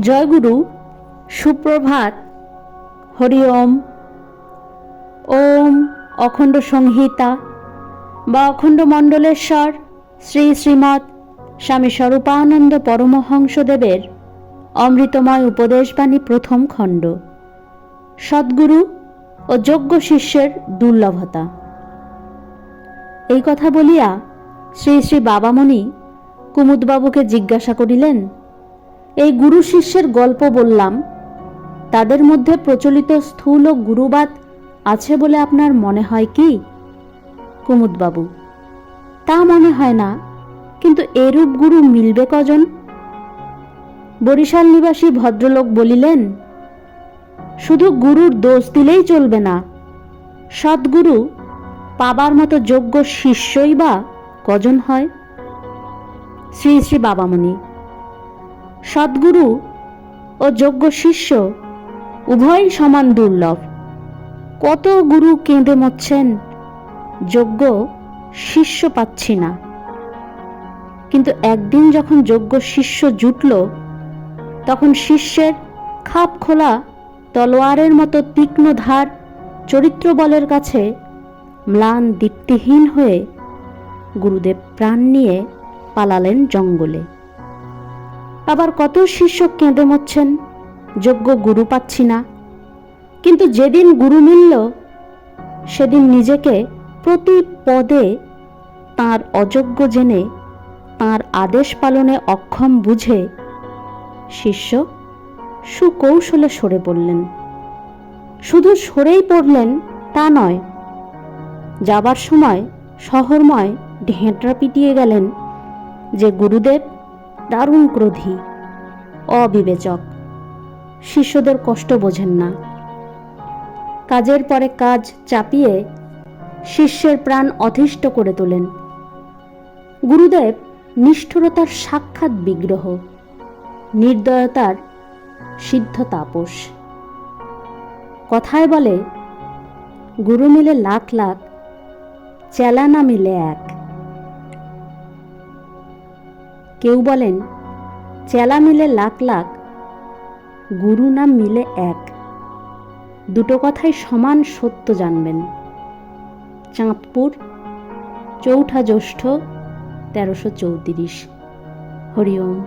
জয়গুরু, সুপ্রভাত, হরি ওম। ওম অখণ্ড সংহিতা বা অখণ্ড মণ্ডলেশ্বর, শ্রী শ্রীমৎ স্বামী স্বরূপানন্দ পরমহংসদেবের অমৃতময় উপদেশবাণী প্রথম খণ্ড। সদ্গুরু ও যোগ্য শিষ্যের দুর্লভতা। এই কথা বলিয়া শ্রী শ্রী বাবামণি কুমুদবাবুকে জিজ্ঞাসা করিলেন এই গুরু শিষ্যের গল্প বললাম, তাদের মধ্যে প্রচলিত স্থূল ও গুরুবাদ আছে বলে আপনার মনে হয় কি? কুমুদবাবু, তা মনে হয় না, কিন্তু এরূপ গুরু মিলবে কজন? বরিশাল নিবাসী ভদ্রলোক বলিলেন, শুধু গুরুর দোষ দিলেই চলবে না, সদ্গুরু পাবার মতো যোগ্য শিষ্যই বা কজন হয়? শ্রী শ্রী বাবামণি সদ্গুরু ও যোগ্য শিষ্য উভয়ই সমান দুর্লভ। কত গুরু কেঁদে মরছেন, যোগ্য শিষ্য পাচ্ছি না। কিন্তু একদিন যখন যোগ্য শিষ্য জুটল, তখন শিষ্যের খাপ খোলা তলোয়ারের মতো তীক্ষ্ণ ধার চরিত্র বলের কাছে ম্লান দীপ্তিহীন হয়ে গুরুদেব প্রাণ নিয়ে পালালেন জঙ্গলে। আবার কত শিষ্য কেঁদে মরছেন? যোগ্য গুরু পাচ্ছি না। কিন্তু যেদিন গুরু মিলল, সেদিন নিজেকে প্রতি পদে তার অযোগ্য জেনে, তার আদেশ পালনে অক্ষম বুঝে শিষ্য সুকৌশলে সরে পড়লেন। শুধু সরেই পড়লেন তা নয়, যাবার সময় শহরময় ঢেঁটরা পিটিয়ে গেলেন যে গুরুদেব দারুণ ক্রোধী। অবিবেচক। শিষ্যদের কষ্ট বোঝেন না। কাজের পরে কাজ চাপিয়ে শিষ্যের প্রাণ অধিষ্ঠ করে তোলেন। গুরুদেব নিষ্ঠুরতার সাক্ষাৎ বিগ্রহ, নির্দয়তার সিদ্ধ তাপস। কথায় বলে, গুরু মিলে লাখ লাখ, চেলা না মিলে এক। কেউ বলেন, চেলা মিলে লাখ লাখ, গুরু নাম মিলে এক। দুটো কথাই সমান সত্য জানবেন। চাঁদপুর, চৌঠা জ্যৈষ্ঠ তেরোশো চৌত্রিশ। হরিওম